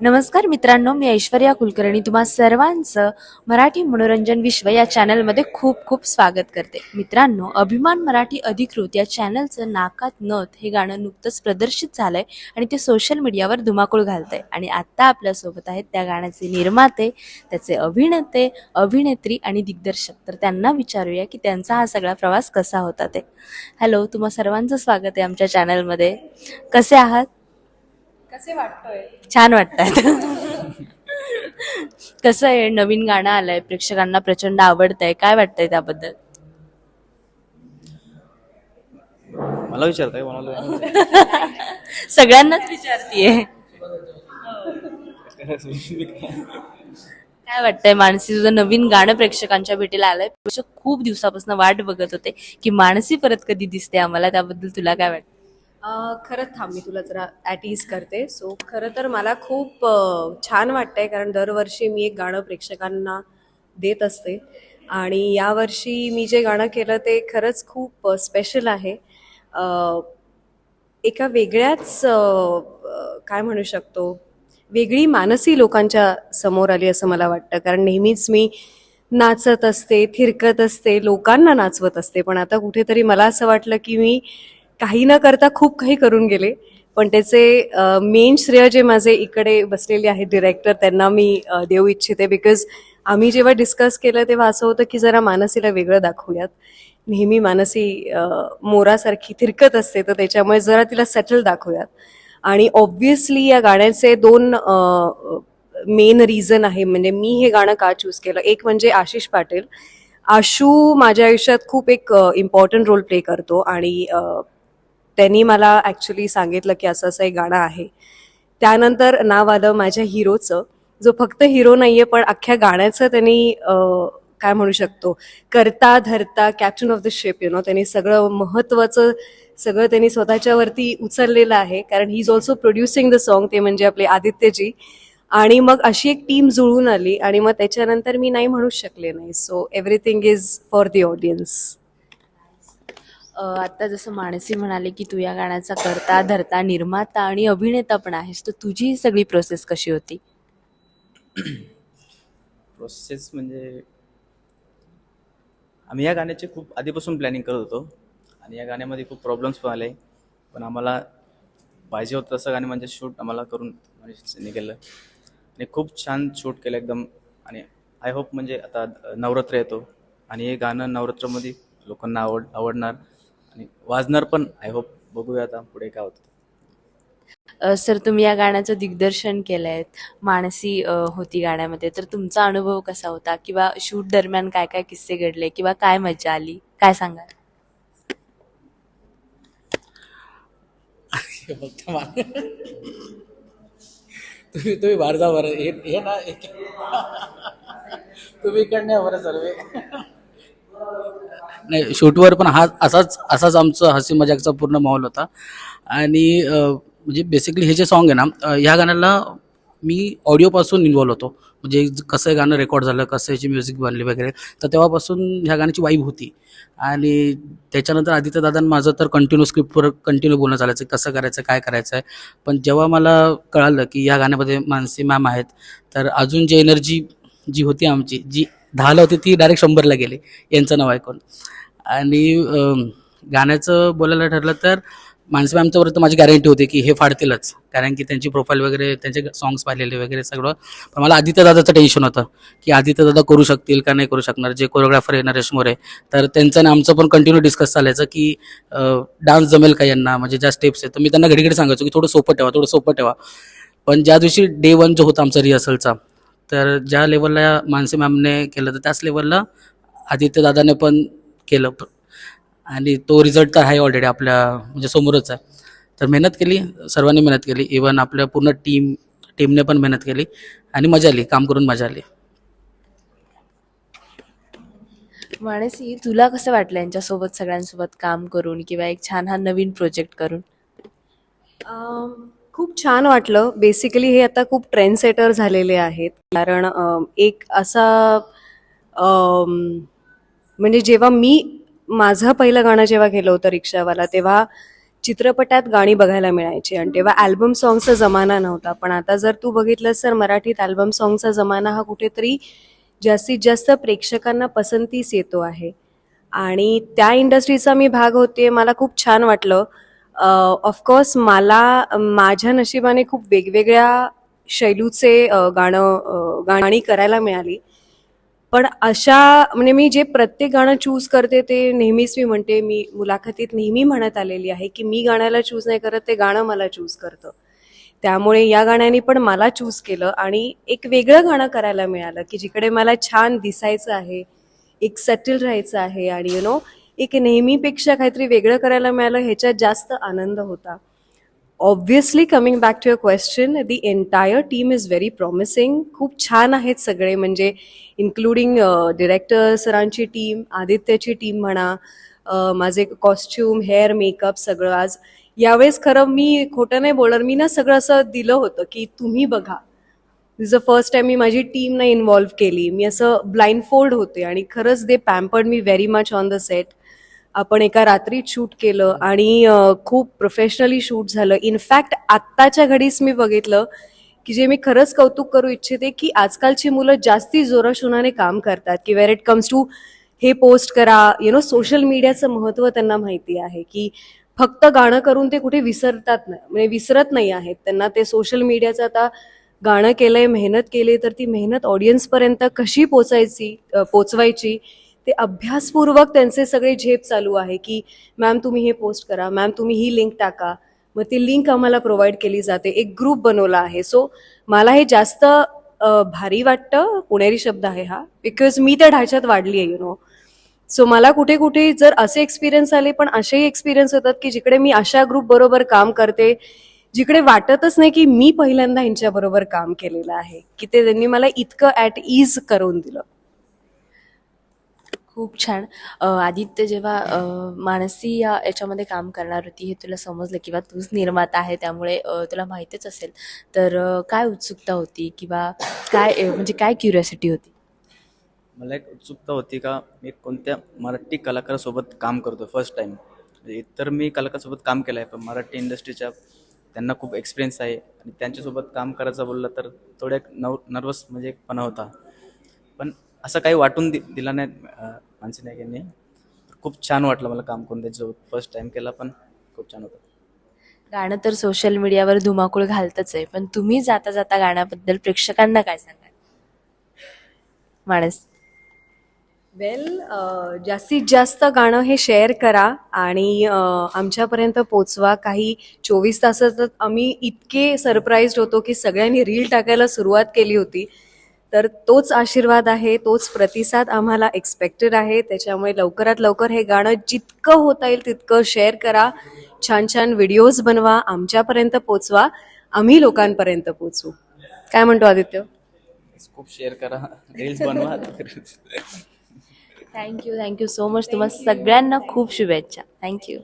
नमस्कार मित्रांनो मी ऐश्वर्या कुलकर्णी तुम्हा सर्वांचं मराठी मनोरंजन विश्व या चॅनलमध्ये खूप खूप स्वागत करते. मित्रांनो अभिमान मराठी अधिकृत या चॅनलचं नाकात नथ हे गाणं नुकतंच प्रदर्शित झालंय आणि ते सोशल मीडियावर धुमाकूळ घालतंय. आणि आत्ता आपल्यासोबत आहेत त्या गाण्याचे निर्माते त्याचे अभिनेते अभिनेत्री आणि दिग्दर्शक. तर त्यांना विचारूया की त्यांचा हा सगळा प्रवास कसा होता ते. हॅलो तुम्हा सर्वांचं स्वागत आहे आमच्या चॅनलमध्ये. कसे आहात? कसे वाटतोय? छान वाटतात. कसं आहे? नवीन गाणं आलंय प्रेक्षकांना प्रचंड आवडतंय. काय वाटतंय त्याबद्दल? मला विचारताय सगळ्यांनाच विचारतीये. काय वाटतंय? मानसी तुझं नवीन गाणं प्रेक्षकांच्या भेटीला आलंय. प्रेक्षक खूप दिवसापासून वाट बघत होते की मानसी परत कधी दिसते आम्हाला? त्याबद्दल तुला काय वाटतं खरंच खरं थांब मी तुला जरा ॲट इज करते. सो खरं तर मला खूप छान वाटतंय कारण दरवर्षी मी एक गाणं प्रेक्षकांना देत असते. आणि यावर्षी मी जे गाणं केलं ते खरंच खूप स्पेशल आहे. एका वेगळ्याच काय म्हणू शकतो? वेगळी मानसी लोकांच्या समोर आली असं मला वाटतं. कारण नेहमीच मी नाचत असते थिरकत असते लोकांना नाचवत असते. पण आता कुठेतरी मला असं वाटलं की मी काही न करता खूप काही करून गेले. पण त्याचे मेन श्रेय जे माझे इकडे बसलेले आहेत डिरेक्टर त्यांना मी देऊ इच्छिते. बिकॉज आम्ही जेव्हा डिस्कस केलं तेव्हा असं होतं की जरा मानसीला वेगळं दाखवूयात. नेहमी मानसी मोरासारखी थिरकत असते तर त्याच्यामुळे जरा तिला सेटल दाखवूयात. आणि ऑब्व्हियसली या गाण्याचे दोन मेन रिझन आहे. म्हणजे मी हे गाणं का चूज केलं? एक म्हणजे आशिष पाटील. आशू माझ्या आयुष्यात खूप एक इम्पॉर्टंट रोल प्ले करतो. आणि त्यांनी मला ॲक्च्युली सांगितलं की असं असं एक गाणं आहे. त्यानंतर नाव आलं माझ्या हिरोचं. जो फक्त हिरो नाहीये पण अख्ख्या गाण्याचं त्यांनी काय म्हणू शकतो करता धरता captain of the ship you know त्यांनी सगळं महत्त्वाचं सगळं त्यांनी स्वतःच्यावरती उचललेलं आहे. कारण he is also producing the song ते म्हणजे आपले आदित्यजी. आणि मग अशी एक टीम जुळून आली आणि मग त्याच्यानंतर मी नाही म्हणूच शकले नाही. So everything is for the audience आत्ता जसं मानसी म्हणाले की तू या गाण्याचा करता धरता निर्माता आणि अभिनेता पण आहेस तर तुझी ही सगळी प्रोसेस कशी होती? प्रोसेस म्हणजे आम्ही या गाण्याची खूप आधीपासून प्लॅनिंग करत होतो आणि या गाण्यामध्ये खूप प्रॉब्लेम्स पण आले. पण आम्हाला पाहिजे होतं तसं गाणं म्हणजे शूट आम्हाला करून म्हणजे मनीषने आणि खूप छान शूट केलं एकदम. आणि आय होप म्हणजे आता नवरात्र येतो आणि हे गाणं नवरात्रमध्ये लोकांना आवड आवडणार. आणि वाजणार पण आय होप बघूया आता पुढे काय होतं. सर तुम्ही या गाण्याचं दिग्दर्शन केलंय मानसी होती गाण्यामध्ये. तर तुमचा अनुभव कसा होता? किंवा शूट दरम्यान काय काय किस्से घडले? किंवा काय मजा आली? काय सांगाल? मला तुम्ही तुम्ही बाहेर जा बरं. हे हे ना तुम्ही इकडनं बरं सर्व. नाही शूटवर पण हा असाच असाच आमचं हसी मजाकचा पूर्ण माहोल होता. आणि म्हणजे बेसिकली हे जे सॉन्ग आहे ना ह्या गाण्याला मी ऑडिओपासून इन्वॉल्व्ह होतो. म्हणजे कसं हे गाणं रेकॉर्ड झालं कसं याची म्युझिक बनली वगैरे तर तेव्हापासून ह्या गाण्याची वाईब होती. आणि त्याच्यानंतर आदित्य दादा माझं तर कंटिन्यू स्क्रिप्टवर कंटिन्यू बोलणं चालायचं कसं करायचं काय करायचं आहे पण जेव्हा मला कळालं की या गाण्यामध्ये मानसी मॅम आहेत तर अजून जी एनर्जी जी होती आमची जी दहाला होती ती डायरेक्ट शंभरला गेली. यांचं नाव ऐकून. आणि गाण्याचं बोलायला ठरलं तर मानसी मॅमच्यावर तर माझी गॅरंटी होती की हे फाडतीलच. कारण की त्यांची प्रोफाईल वगैरे त्यांचे सॉंग्स पाहिलेले वगैरे सगळं. पण मला आदित्य दादाचं टेन्शन होतं की आदित्य दादा करू शकतील का नाही करू शकणार? जे कोरिओग्राफर येणार नरेश मोरे. तर त्यांचं आणि आमचं पण कंटिन्यू डिस्कस चालायचं की डान्स जमेल का यांना? म्हणजे ज्या स्टेप्स आहेत. तर मी त्यांना घडीकडे सांगायचो की थोडं सोपं ठेवा थोडं सोपं ठेवा. पण ज्या दिवशी डे वन जो होता आमचा रिहर्सलचा तर ज्या लेवलला मानसी मॅमने केलं तर त्याच लेवलला आदित्य दादाने पण केलं आणि तो रिझल्ट तर आहे ऑलरेडी आपल्या म्हणजे समोरच आहे. तर मेहनत केली सर्वांनी मेहनत केली. इवन आपल्या पूर्ण टीम टीमने पण मेहनत केली. आणि मजा आली काम करून मजा आली. मानसी तुला कसं वाटलं यांच्यासोबत सगळ्यांसोबत काम करून किंवा एक छान हा नवीन प्रोजेक्ट करून? खूप छान वाटलं. बेसिकली हे आता खूप ट्रेंड सेटर झालेले आहेत. कारण एक असा म्हणजे जेव्हा मी माझं पहिलं गाणं जेव्हा केलं होतं रिक्षावाला तेव्हा चित्रपटात गाणी बघायला मिळायची आणि तेव्हा अल्बम सॉंगचा जमाना नव्हता. पण आता जर तू बघितलंस तर मराठीत अल्बम सॉंगचा जमाना हा कुठेतरी जास्तीत जास्त प्रेक्षकांना पसंतीस येतो आहे. आणि त्या इंडस्ट्रीचा मी भाग होते मला खूप छान वाटलं. ऑफकोर्स मला माझ्या नशिबाने खूप वेगवेगळ्या शैलूचे गाणं गाणी करायला मिळाली. पण अशा म्हणजे मी जे प्रत्येक गाणं चूज करते ते नेहमीच मी म्हणते मी मुलाखतीत नेहमी म्हणत आलेली आहे की मी गाण्याला चूज नाही करत ते गाणं मला चूज करतं. त्यामुळे या गाण्याने पण मला चूज केलं आणि एक वेगळं गाणं करायला मिळालं की जिकडे मला छान दिसायचं आहे एक सेटल राहायचं आहे आणि यु नो एक नेहमीपेक्षा काहीतरी वेगळं करायला मिळालं ह्याच्यात जास्त आनंद होता. Obviously coming back to your question the entire team is very promising खूप छान आहेत सगळे म्हणजे इन्क्लुडिंग डिरेक्टर सरांची टीम आदित्यची टीम म्हणा माझे कॉस्ट्युम हेअर मेकअप सगळं आज. यावेळेस खरं मी खोटं नाही बोलणार मी ना सगळं असं दिलं होतं की तुम्ही बघा. दिस अ फर्स्ट टाइम मी माझी टीम नाही इन्व्हॉल्व्ह केली. मी असं ब्लाइंड फोल्ड होते आणि खरंच they pampered me very much on the set आपण एका रात्रीत शूट केलं आणि खूप प्रोफेशनली शूट झालं. इनफॅक्ट आत्ताच्या घडीस मी बघितलं की जे मी खरंच कौतुक करू इच्छिते की आजकालची मुलं जास्ती जोराशुनाने काम करतात. की वेर इट कम्स टू हे पोस्ट करा. यु नो सोशल मीडियाचं महत्त्व त्यांना माहिती आहे की फक्त गाणं करून ते कुठे विसरतात नाही म्हणजे विसरत नाही आहेत. त्यांना ते सोशल मीडियाचं आता गाणं केलंय मेहनत केली तर ती मेहनत ऑडियन्सपर्यंत कशी पोचायची पोचवायची? ते अभ्यासपूर्वक त्यांचे सगळे झेप चालू आहे की मॅम तुम्ही हे पोस्ट करा. मॅम तुम्ही ही लिंक टाका. मग ती लिंक आम्हाला प्रोव्हाइड केली जाते. एक ग्रुप बनवला आहे. सो मला हे जास्त भारी वाटतं. पुणेरी शब्द आहे हा. बिकॉज मी त्या ढाच्यात वाढली आहे यु नो सो मला कुठे कुठे जर असे एक्सपिरियन्स आले पण असेही एक्सपिरियन्स होतात की जिकडे मी अशा ग्रुप बरोबर काम करते जिकडे वाटतच नाही की मी पहिल्यांदा यांच्याबरोबर काम केलेलं आहे की ते त्यांनी मला इतकं ॲट इज करून दिलं. खूप छान. आदित्य जेव्हा मानसी या याच्यामध्ये काम करणार होती हे तुला समजलं किंवा तूच निर्माता आहे त्यामुळे तुला माहितीच असेल. तर काय उत्सुकता होती किंवा काय म्हणजे काय क्युरियोसिटी होती? मला एक उत्सुकता होती का मी कोणत्या मराठी कलाकारासोबत काम करतो फर्स्ट टाईम म्हणजे इतर मी कलाकारासोबत काम केलं आहे पण मराठी इंडस्ट्रीच्या त्यांना खूप एक्सपिरियन्स आहे. आणि त्यांच्यासोबत काम करायचं बोललं तर थोडं एक नव नर्वस म्हणजे पणा होता. पण असं काही वाटून दि दिला नाही मानसी नाईक यांनी. खूप छान वाटलं मला काम करून त्याच्यासोबत फर्स्ट टाईम केला पण खूप छान होतं. गाणं तर सोशल मीडियावर धुमाकूळ घालतच आहे पण तुम्ही जाता जाता गाण्याबद्दल प्रेक्षकांना काय सांगाल? माणस. वेल जास्तीत जास्त गाणं हे शेअर करा आणि अ, आमच्यापर्यंत पोचवा. काही चोवीस तासात आम्ही इतके सरप्राईज्ड होतो की सगळ्यांनी रील टाकायला सुरुवात केली होती. तर तोच आशीर्वाद आहे तोच प्रतिसाद आम्हाला एक्सपेक्टेड आहे. त्याच्यामुळे लवकरात लवकर हे गाणं जितकं होता येईल तितकं शेअर करा. छान छान व्हिडिओज बनवा आमच्यापर्यंत पोचवा. आम्ही लोकांपर्यंत पोचवू काय म्हणतो आदित्य? खूप शेअर करा. रील्स बनवा. थँक्यू थँक्यू सो मच तुम्हाला सगळ्यांना खूप शुभेच्छा. थँक्यू